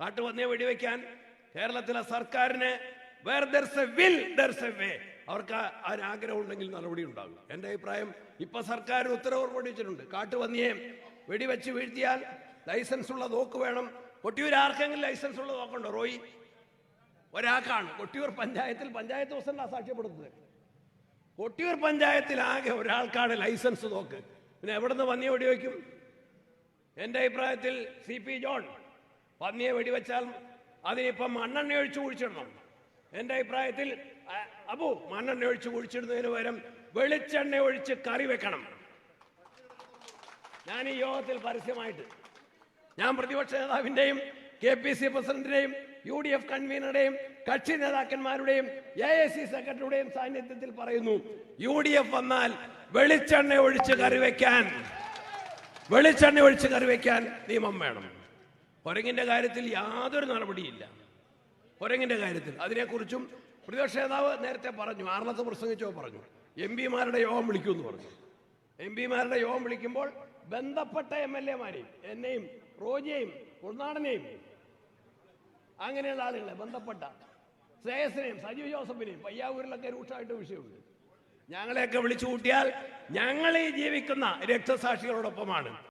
കാട്ടുപന്നിയെ വെടിവെക്കാൻ കേരളത്തിലെ സർക്കാരിന് അവർക്ക് ആഗ്രഹം ഉണ്ടെങ്കിൽ നടപടി ഉണ്ടാകും. എന്റെ അഭിപ്രായം ഇപ്പൊ സർക്കാർ ഉത്തരവ് പുറപ്പെടുവിച്ചിട്ടുണ്ട് കാട്ടുപന്നിയെ വെടിവെച്ച് വീഴ്ത്തിയാൽ ലൈസൻസ് ഉള്ള തോക്ക് വേണം. കൊട്ടിയൂർ ആർക്കെങ്കിലും ലൈസൻസ് ഉള്ള തോക്കുണ്ടോ റോയി? ഒരാൾക്കാണ്. കൊട്ടിയൂർ പഞ്ചായത്തിൽ പഞ്ചായത്ത് പ്രസിഡന്റ് സാക്ഷ്യപ്പെടുത്തുന്നത് കൊട്ടിയൂർ പഞ്ചായത്തിൽ ആകെ ഒരാൾക്കാണ് ലൈസൻസ് തോക്ക്. പിന്നെ എവിടെ നിന്ന് പന്നിയെ വെടിവെക്കും? എന്റെ അഭിപ്രായത്തിൽ സി പി ജോൺ. പന്നിയെ വെടിവെച്ചാൽ അതിനിപ്പം മണ്ണെണ്ണ ഒഴിച്ച് കുഴിച്ചിടണം. എന്റെ അഭിപ്രായത്തിൽ അബു മണ്ണെണ്ണ ഒഴിച്ച് കുഴിച്ചിടുന്നതിന് പകരം വെളിച്ചെണ്ണ ഒഴിച്ച് കറി വെക്കണം. ഞാൻ ഈ യോഗത്തിൽ പരസ്യമായിട്ട് ഞാൻ പ്രതിപക്ഷ നേതാവിന്റെയും കെ പി സി പ്രസിഡന്റിന്റെയും യു ഡി എഫ് കൺവീനറുടെയും കക്ഷി നേതാക്കന്മാരുടെയും എ ഐ സി സെക്രട്ടറിയുടെയും സാന്നിധ്യത്തിൽ പറയുന്നു യു ഡി എഫ് വന്നാൽ വെളിച്ചെണ്ണ ഒഴിച്ച് കറി വെക്കാൻ വെളിച്ചെണ്ണ ഒഴിച്ച് കറി വെക്കാൻ നിയമം വേണം. കുരങ്ങിന്റെ കാര്യത്തിൽ യാതൊരു നടപടിയില്ല. കൊരങ്ങിന്റെ കാര്യത്തിൽ. അതിനെക്കുറിച്ചും പ്രതിപക്ഷ നേതാവ് നേരത്തെ പറഞ്ഞു ആർണത്ത് പ്രസംഗിച്ചോ പറഞ്ഞു. എം പിമാരുടെ യോഗം വിളിക്കുമെന്ന് പറഞ്ഞു. എം പിമാരുടെ യോഗം വിളിക്കുമ്പോൾ ബന്ധപ്പെട്ട എം എൽ എമാരെയും എന്നെയും റോജിയെയും ഉൾനാടനെയും അങ്ങനെയുള്ള ആളുകളെ ബന്ധപ്പെട്ട ശ്രേയസിനെയും സജീവ് ജോസഫിനെയും പയ്യാവൂരിലൊക്കെ രൂക്ഷമായിട്ട് വിഷയമുണ്ട്. ഞങ്ങളെയൊക്കെ വിളിച്ചു കൂട്ടിയാൽ ഞങ്ങളീ ജീവിക്കുന്ന രക്തസാക്ഷികളോടൊപ്പമാണ്.